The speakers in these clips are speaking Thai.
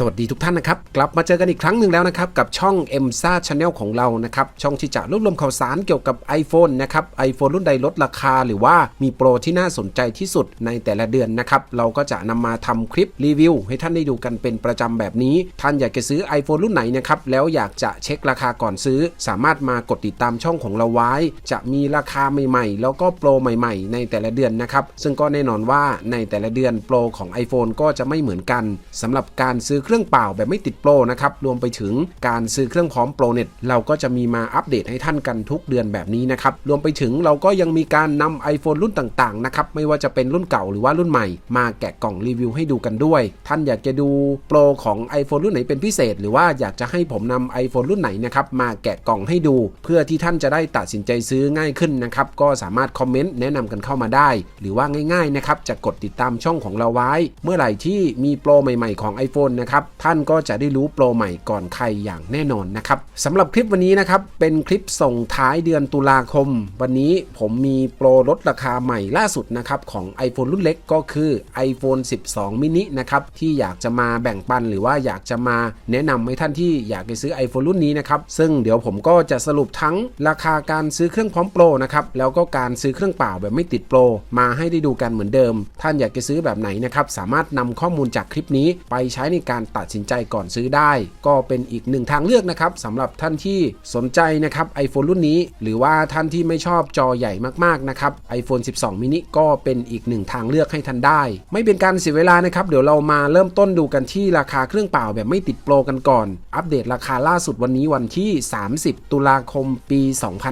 สวัสดีทุกท่านนะครับ กลับมาเจอกันอีกครั้งหนึ่งแล้วนะครับ กับช่อง m s a Channel ของเรานะครับ ช่องที่จะรวบรวมข่าวสารเกี่ยวกับ iPhone นะครับ iPhone รุ่นใดลดราคา หรือว่ามีโปรที่น่าสนใจที่สุดในแต่ละเดือนนะครับ เราก็จะนำมาทำคลิปรีวิว ให้ท่านได้ดูกันเป็นประจำแบบนี้ ท่านอยากจะซื้อ iPhone รุ่นไหนนะครับ แล้วอยากจะเช็คราคาก่อนซื้อ สามารถมากดติดตามช่องของเราไว้ จะมีราคาใหม่ ๆ แล้วก็โปรใหม่ ๆ ในแต่ละเดือนนะครับซึ่งก็แน่นอนว่าในแต่ละเดือนโปรของ iPhone ก็จะไม่เหมือนกันสำหรับการซื้อเครื่องเปล่าแบบไม่ติดโปรนะครับรวมไปถึงการซื้อเครื่องพร้อมโปรเน็ตเราก็จะมีมาอัปเดตให้ท่านกันทุกเดือนแบบนี้นะครับรวมไปถึงเราก็ยังมีการนำ iPhone รุ่นต่างๆนะครับไม่ว่าจะเป็นรุ่นเก่าหรือว่ารุ่นใหม่ มาแกะกล่องรีวิวให้ดูกันด้วย ท่านอยากจะดูโปรของ iPhone รุ่นไหนเป็นพิเศษ หรือว่าอยากจะให้ผมนำ iPhone รุ่นไหนนะครับมาแกะกล่องให้ดู เพื่อที่ท่านจะได้ตัดสินใจซื้อง่ายขึ้นนะครับก็สามารถคอมเมนต์แนะนำกันเข้ามาได้ หรือว่าง่ายๆนะครับจะกดติดตามช่องของเราไว้ เมื่อไหร่ที่มีโปรใหม่ ๆของ iPhone นะครับท่านก็จะได้รู้โปรใหม่ก่อนใครอย่างแน่นอนนะครับสำหรับคลิปวันนี้นะครับ เป็นคลิปส่งท้ายเดือนตุลาคม วันนี้ผมมีโปรลดราคาใหม่ล่าสุดนะครับของ iPhone รุ่นเล็กก็คือ iPhone 12 mini นะครับที่อยากจะมาแบ่งปันหรือว่าอยากจะมาแนะนำให้ท่านที่อยากจะซื้อ iPhone รุ่นนี้นะครับซึ่งเดี๋ยวผมก็จะสรุปทั้งราคาการซื้อเครื่องพร้อมโปรนะครับแล้วก็การซื้อเครื่องเปล่าแบบไม่ติดโปรมาให้ได้ดูกันเหมือนเดิม ท่านอยากจะซื้อแบบไหนนะครับสามารถนำข้อมูลจากคลิปนี้ไปใช้ในการตัดสินใจก่อนซื้อได้ ก็เป็นอีกหนึ่งทางเลือกนะครับสำหรับท่านที่สนใจนะครับ iPhone รุ่นนี้ หรือว่าท่านที่ไม่ชอบจอใหญ่มากๆนะครับ iPhone 12 mini ก็เป็นอีกหนึ่งทางเลือกให้ท่านได้ ไม่เป็นการเสียเวลานะครับ เดี๋ยวเรามาเริ่มต้นดูกันที่ราคาเครื่องเปล่าแบบไม่ติดโปรกันก่อน อัปเดตราคาล่าสุดวันนี้วันที่ 30 ตุลาคมปี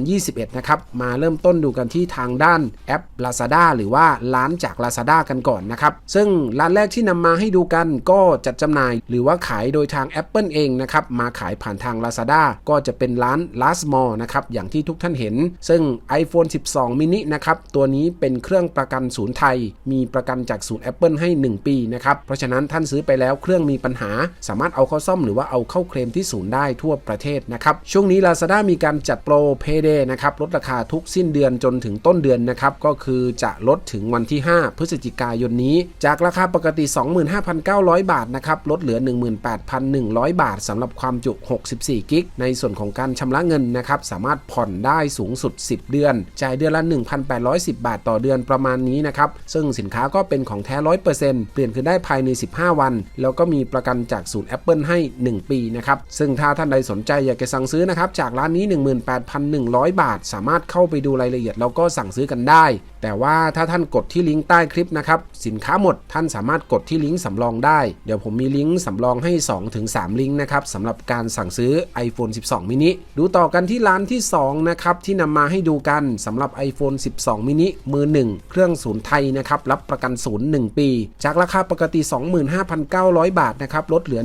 2021 นะครับ มาเริ่มต้นดูกันที่ทางด้านแอป Lazada หรือว่าร้านจาก Lazada กันก่อนนะครับ ซึ่งร้านแรกที่นำมาให้ดูกันก็จัดจำหน่ายหรือว่าขายโดยทาง Apple เองนะครับมาขายผ่านทาง Lazada ก็จะเป็นร้าน Last Mall นะครับอย่างที่ทุกท่านเห็น ซึ่ง iPhone 12 mini นะครับตัวนี้เป็นเครื่องประกันศูนย์ไทย มีประกันจากศูนย์ Apple ให้ 1 ปีนะครับเพราะฉะนั้นท่านซื้อไปแล้วเครื่องมีปัญหา สามารถเอาเข้าซ่อมหรือว่าเอาเข้าเคลมที่ศูนย์ได้ทั่วประเทศนะครับช่วงนี้ Lazada มีการจัดโปร Payday นะครับลดราคาทุกสิ้นเดือนจนถึงต้นเดือนนะครับก็คือจะลดถึงวันที่ 5 พฤศจิกายนนี้ จากราคาปกติ 25,900 บาทนะครับลดเหลือ 18,100 บาทสำหรับความจุ 64 กิก ในส่วนของการชำระเงินนะครับสามารถผ่อนได้สูงสุด 10 เดือน จ่ายเดือนละ 1,810 บาทต่อเดือนประมาณนี้นะครับ ซึ่งสินค้าก็เป็นของแท้ 100%เปลี่ยนคืนได้ภายใน 15 วัน แล้วก็มีประกันจากศูนย์ Apple ให้ 1 ปีนะครับ ซึ่งถ้าท่านใดสนใจอยากจะสั่งซื้อนะครับจากร้านนี้ 18,100 บาท สามารถเข้าไปดูรายละเอียดแล้วก็สั่งซื้อกันได้ แต่ว่าถ้าท่านกดที่ลิงก์ใต้คลิปนะครับ สินค้าหมดท่านสามารถกดที่ลิงก์สำรองได้ เดี๋ยวผมมีลิงก์สำรองให้ 2-3 ลิงก์นะครับสำหรับการสั่งซื้อ iPhone 12 mini ดูต่อกันที่ร้านที่ 2 นะครับ ที่นำมาให้ดูกันสำหรับ iPhone 12 mini มือ 1 เครื่องศูนย์ไทยนะครับ รับประกันศูนย์1ปี จากราคาปกติ 25,900 บาทนะครับลดเหลือ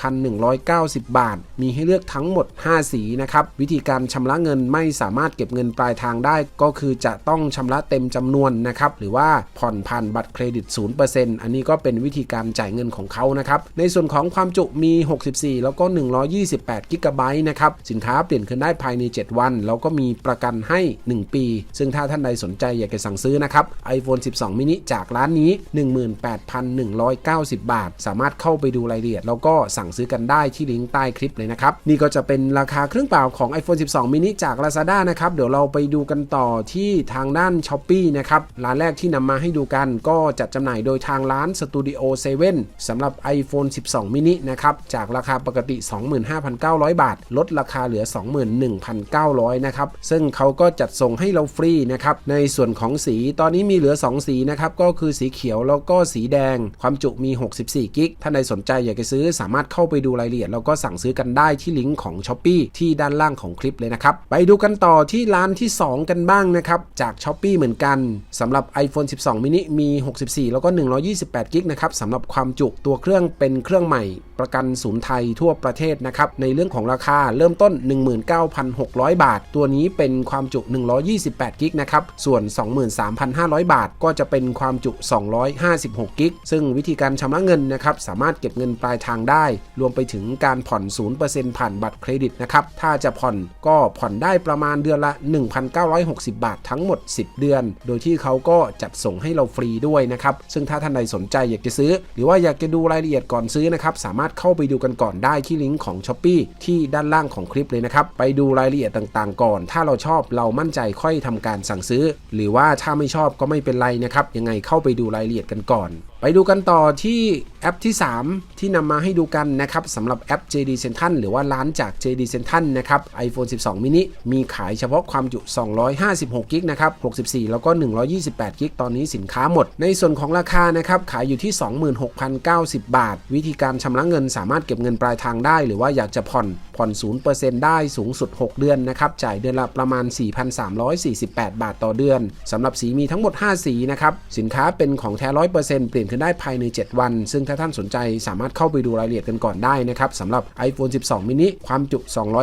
18,190 บาท มีให้เลือกทั้งหมด 5 สีนะครับวิธีการชำระเงินไม่สามารถเก็บเงินปลายทางได้ ก็คือจะต้องชำระเต็มจำนวนนะครับหรือว่าผ่อนผ่านบัตรเครดิต 0%อันนี้ก็เป็นวิธีการจ่ายเงินของเขานะครับในส่วนของความจุมี 64 แล้วก็ 128กิกะไบต์นะครับสินค้าเปลี่ยนคืนได้ภายใน 7 วัน แล้วก็มีประกันให้ 1 ปี ซึ่งถ้าท่านใดสนใจอยากจะสั่งซื้อนะครับ iPhone 12 mini จากร้านนี้ 18,190 บาท สามารถเข้าไปดูรายละเอียด แล้วก็สั่งซื้อกันได้ที่ลิงก์ใต้คลิปเลยนะครับ นี่ก็จะเป็นราคาเครื่องเปล่าของ iPhone 12 mini จาก Lazada นะครับ เดี๋ยวเราไปดูกันต่อที่ทางด้าน s h อ p e e นะครับ ร้านแรกที่นำมาให้ดูกันก็จัดจำหน่ายโดยทางร้าน Studio 7สำหรับ iPhone 12 mini นะครับ จากราคาปกติ 25,900 บาท ลดราคาเหลือ 21,900 นะครับ ซึ่งเขาก็จัดส่งให้เราฟรีนะครับ ในส่วนของสีตอนนี้มีเหลือ 2 สีนะครับ ก็คือสีเขียวแล้วก็สีแดง ความจุมี 64 กิกท่าใดสนใจอยากจะซื้อสามารถเข้าไปดูรายละเอียด แล้วก็สั่งซื้อกันได้ที่ลิงก์ของ s h อ p e e ที่ด้านล่างของคลิปเลยนะครับ ไปดูกันต่อที่ร้านที่ 2 กันบ้างนะครับ จาก s h อ p e e เหมือนกันสำหรับ iPhone 12 mini มี 64 แล้วก็ 128 กิกนะครับสำหรับความจุตัวเครื่องเป็นเครื่องใหม่ ประกันศูนย์ไทยทั่วประเทศนะครับ ในเรื่องของราคาเริ่มต้น 19,600 บาท ตัวนี้เป็นความจุ 128 กิกนะครับ ส่วน 23,500 บาท ก็จะเป็นความจุ 256 กิก ซึ่งวิธีการชำระเงินนะครับ สามารถเก็บเงินปลายทางได้ รวมไปถึงการผ่อน 0%ผ่านบัตรเครดิตนะครับ ถ้าจะผ่อนก็ผ่อนได้ประมาณเดือนละ 1,960 บาททั้งหมด 10 เดือนอนโดยที่เขาก็จัดส่งให้เราฟรีด้วยนะครับ ซึ่งถ้าท่านใดสนใจอยากจะซื้อ หรือว่าอยากจะดูรายละเอียดก่อนซื้อนะครับ สามารถเข้าไปดูกันก่อนได้ที่ลิงก์ของ s h อ p e e ที่ด้านล่างของคลิปเลยนะครับ ไปดูรายละเอียดต่างๆ ก่อน ถ้าเราชอบเรามั่นใจค่อยทำการสั่งซื้อ หรือว่าถ้าไม่ชอบก็ไม่เป็นไรนะครับ ยังไงเข้าไปดูรายละเอียดกันก่อน ไปดูกันต่อที่แอปที่ 3 ที่นำมาให้ดูกันนะครับสำหรับแอป JD Central หรือว่าร้านจาก JD Central นะครับ iPhone 12 mini มีขายเฉพาะความจุ 256กิกนะครับ 64 แล้วก็ 128กิกตอนนี้สินค้าหมด ในส่วนของราคานะครับ ขายอยู่ที่ 26,090 บาท วิธีการชำระเงินสามารถเก็บเงินปลายทางได้ หรือว่าอยากจะผ่อน ผ่อน 0%ได้สูงสุด 6 เดือนนะครับจ่ายเดือนละประมาณ 4,348 บาทต่อเดือนสำหรับสีมีทั้งหมด 5 สีนะครับสินค้าเป็นของแท้ 100%เปลี่ยนขึ้นได้ภายใน 7 วัน ซึ่งถ้าท่านสนใจสามารถเข้าไปดูรายละเอียดกันก่อนได้นะครับสำหรับ iPhone 12 mini ความจุ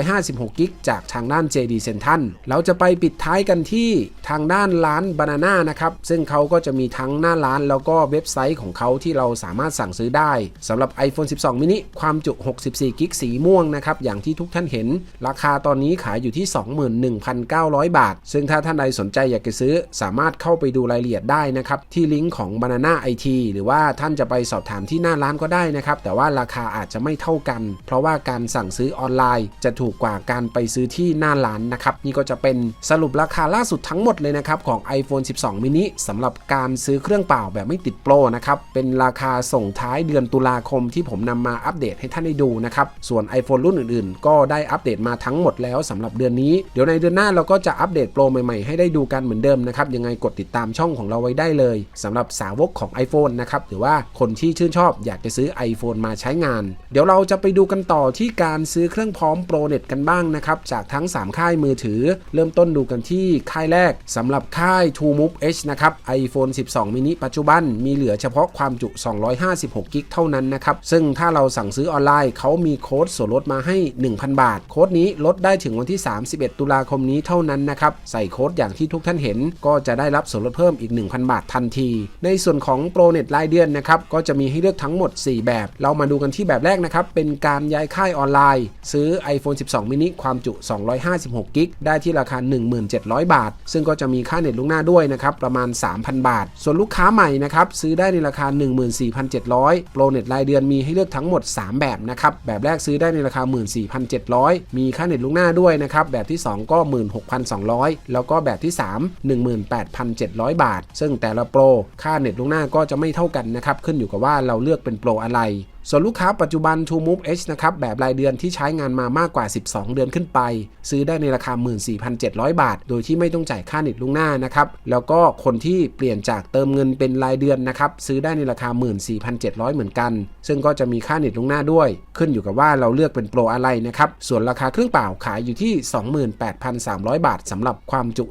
256กิกจากทางด้าน JD Central เราจะไปปิดท้ายกันที่ทางด้านร้าน Banana นะครับซึ่งเขาก็จะมีทั้งหน้าร้านแล้วก็เว็บไซต์ของเขาที่เราสามารถสั่งซื้อได้สำหรับ iPhone 12 mini ความจุ 64กิกสีม่วงนะครับอย่างที่ทุกท่านเห็น ราคาตอนนี้ขายอยู่ที่ 21,900 บาท ซึ่งถ้าท่านใดสนใจอยากจะซื้อ สามารถเข้าไปดูรายละเอียดได้นะครับ ที่ลิงก์ของ Banana IT หรือว่าท่านจะไปสอบถามที่หน้าร้านก็ได้นะครับ แต่ว่าราคาอาจจะไม่เท่ากัน เพราะว่าการสั่งซื้อออนไลน์จะถูกกว่าการไปซื้อที่หน้าร้านนะครับ นี่ก็จะเป็นสรุปราคาล่าสุดทั้งหมดเลยนะครับของ iPhone 12 mini สำหรับการซื้อเครื่องเปล่าแบบไม่ติดโปรนะครับเป็นราคาส่งท้ายเดือนตุลาคมที่ผมนำมาอัปเดตให้ท่านได้ดูนะครับส่วน iPhone รุ่นอื่นๆก็ได้อัปเดตมาทั้งหมดแล้วสำหรับเดือนนี้ เดี๋ยวในเดือนหน้าเราก็จะอัปเดตโปรใหม่ๆให้ได้ดูกันเหมือนเดิมนะครับ ยังไงกดติดตามช่องของเราไว้ได้เลยสำหรับสาวกของ iPhone นะครับ หรือว่าคนที่ชื่นชอบอยากจะซื้อ iPhone มาใช้งาน เดี๋ยวเราจะไปดูกันต่อที่การซื้อเครื่องพร้อมโปรเน็ตกันบ้างนะครับจากทั้ง 3 ค่ายมือถือ เริ่มต้นดูกันที่ค่ายแรกสำหรับค่าย True Move H นะครับ iPhone 12 mini ปัจจุบันมีเหลือเฉพาะความจุ 256 กิกเท่านั้นนะครับซึ่งถ้าเราสั่งซื้อออนไลน์เขามีโค้ดส่วนลดมาให้1,000 บาท โค้ดนี้ลดได้ถึงวันที่ 31 ตุลาคมนี้เท่านั้นนะครับ ใส่โค้ดอย่างที่ทุกท่านเห็น ก็จะได้รับส่วนลดเพิ่มอีก 1,000 บาททันที ในส่วนของโปรเน็ตรายเดือนนะครับก็จะมีให้เลือกทั้งหมด 4 แบบ เรามาดูกันที่แบบแรกนะครับเป็นการย้ายค่ายออนไลน์ ซื้อ iPhone 12 mini ความจุ 256กิกได้ที่ราคา 1700 บาท ซึ่งก็จะมีค่าเน็ตล่วงหน้าด้วยนะครับประมาณ 3,000 บาท ส่วนลูกค้าใหม่นะครับซื้อได้ในราคา 14,700 โปรเน็ตรายเดือนมีให้เลือกทั้งหมด 3 แบบนะครับแบบแรกซื้อได้ในราคา4,700 มีค่าเน็ตล่วงหน้าด้วยนะครับ แบบที่ 2 ก็ 16,200 แล้วก็แบบที่ 3 18,700 บาท ซึ่งแต่ละโปร ค่าเน็ตล่วงหน้าก็จะไม่เท่ากันนะครับ ขึ้นอยู่กับว่าเราเลือกเป็นโปรอะไร ส่วนลูกค้าปัจจุบัน True Move H นะครับแบบรายเดือนที่ใช้งานมามากกว่า 12 เดือนขึ้นไป ซื้อได้ในราคา 14,700 บาท โดยที่ไม่ต้องจ่ายค่าเน็ตล่วงหน้านะครับแล้วก็คนที่เปลี่ยนจากเติมเงินเป็นรายเดือนนะครับซื้อได้ในราคา 14,700 เหมือนกัน ซึ่งก็จะมีค่าเน็ตล่วงหน้าด้วย ขึ้นอยู่กับว่าเราเลือกเป็นโปรอะไรนะครับส่วนราคาเครื่องเปล่าขายอยู่ที่ 28,300 บาทสำหรับความจุ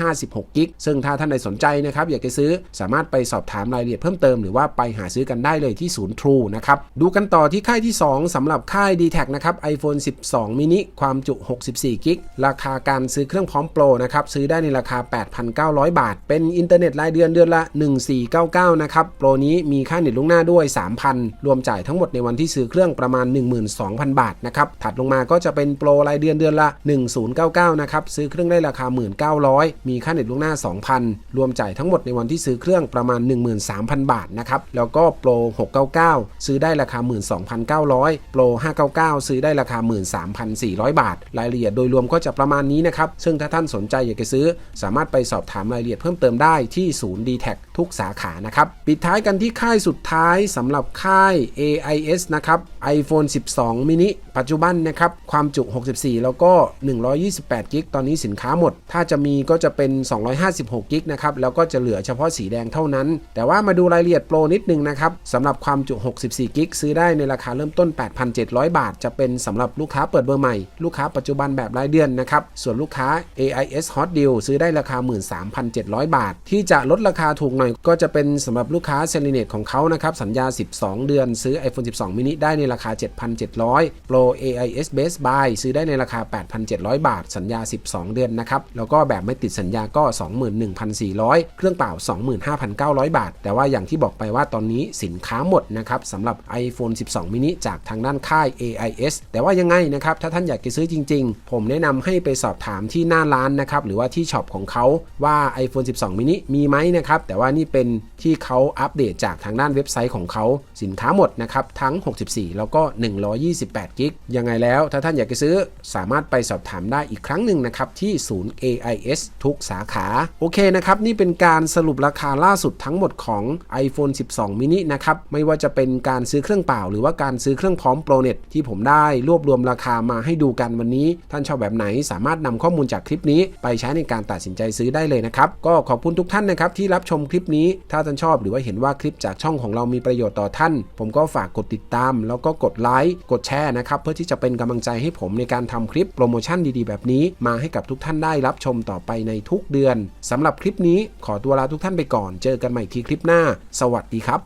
256 กิกซึ่งถ้าท่านใดสนใจนะครับอยากจะซื้อสามารถไปสอบถามรายละเอียดเพิ่มเติมหรือว่าไปหาซื้อกันได้เลยที่ศูนย์ True นะครับดูกันต่อที่ค่ายที่ 2สำหรับค่าย d t แทนะครับ iPhone 12 mini ความจุ 64 กิก ราคาการซื้อเครื่องพร้อมโปรนะครับ ซื้อได้ในราคา 8,900 บาท เป็นอินเทอร์เน็ตรายเดือนเดือนละ 1499 นะครับ โปรนี้มีค่าเน็ตล่วงหน้าด้วย 3,000 รวมจ่ายทั้งหมดในวันที่ซื้อเครื่องประมาณ 12,000 บาทนะครับ ถัดลงมาก็จะเป็นโปรรายเดือนเดือนละ 1099 นะครับ ซื้อเครื่องได้ราคา 1,900 มีค่าเน็ตล่วงหน้า 2,000 รวมจ่ายทั้งหมดในวันที่ซื้อเครื่องประมาณ 13,000 บาทนะครับ แล้วก็โปร 699 ซื้อได้ราราคา 12,900โปร599 ซื้อได้ราคา 13,400 บาท รายละเอียดโดยรวมก็จะประมาณนี้นะครับ ซึ่งถ้าท่านสนใจอยากจะซื้อ สามารถไปสอบถามรายละเอียดเพิ่มเติมได้ที่ศูนย์ d t แททุกสาขานะครับ ปิดท้ายกันที่ค่ายสุดท้ายสำหรับค่าย AIS นะครับ iPhone 12 mini ปัจจุบันนะครับ ความจุ 64 แล้วก็ 128กิกตอนนี้สินค้าหมด ถ้าจะมีก็จะเป็น 256กิกนะครับ แล้วก็จะเหลือเฉพาะสีแดงเท่านั้น แต่ว่ามาดูรายละเอียดโปรนิดนึงนะครับสำหรับความจุ 64กิกซื้อได้ในราคาเริ่มต้น 8,700 บาท จะเป็นสำหรับลูกค้าเปิดเบอร์ใหม่ ลูกค้าปัจจุบันแบบรายเดือนนะครับ ส่วนลูกค้า AIS Hot Deal ซื้อได้ราคา 13,700 บาท ที่จะลดราคาถูกหน่อย ก็จะเป็นสำหรับลูกค้าเซเลเนตของเขานะครับ สัญญา 12 เดือน ซื้อ iPhone 12 mini ได้ในราคา 7,700 Pro AIS Best Buy ซื้อได้ในราคา 8,700 บาท สัญญา 12 เดือนนะครับ แล้วก็แบบไม่ติดสัญญาก็ 21,400 เครื่องเปล่า 25,900 บาท แต่ว่าอย่างที่บอกไปว่าตอนนี้สินค้าหมดนะครับสำหรับ iPhone 12 mini จากทางด้านค่าย AIS แต่ว่ายังไงนะครับ ถ้าท่านอยากจะซื้อจริง ๆ ผมแนะนำให้ไปสอบถามที่หน้าร้านนะครับ หรือว่าที่ช็อปของเขาว่า iPhone 12 mini มีไหมนะครับ แต่ว่านี่เป็นที่เขาอัปเดตจากทางด้านเว็บไซต์ของเขาสินค้าหมดนะครับ ทั้ง 64 แล้วก็ 128 กิกยังไงแล้ว ถ้าท่านอยากจะซื้อสามารถไปสอบถามได้อีกครั้งหนึ่งนะครับที่ศูนย์ AIS ทุกสาขา โอเคนะครับ นี่เป็นการสรุปราคาล่าสุดทั้งหมดของ iPhone 12 mini นะครับไม่ว่าจะเป็นการซื้อเครื่องเปล่า หรือว่าการซื้อเครื่องพร้อม Pro Net ที่ผมได้รวบรวมราคามาให้ดูกันวันนี้ ท่านชอบแบบไหนสามารถนำข้อมูลจากคลิปนี้ ไปใช้ในการตัดสินใจซื้อได้เลยนะครับ ก็ขอบคุณทุกท่านนะครับที่รับชมคลิปนี้ ถ้าท่านชอบหรือว่าเห็นว่าคลิปจากช่องของเรามีประโยชน์ต่อท่าน ผมก็ฝากกดติดตาม แล้วก็กดไลค์กดแชร์นะครับเพื่อที่จะเป็นกำลังใจให้ผมในการทำคลิปโปรโมชั่นดีๆ แบบนี้ มาให้กับทุกท่านได้รับชมต่อไปในทุกเดือนสำหรับคลิปนี้ขอตัวลาทุกท่านไปก่อน เจอกันใหม่ทีคลิปหน้า สวัสดีครับ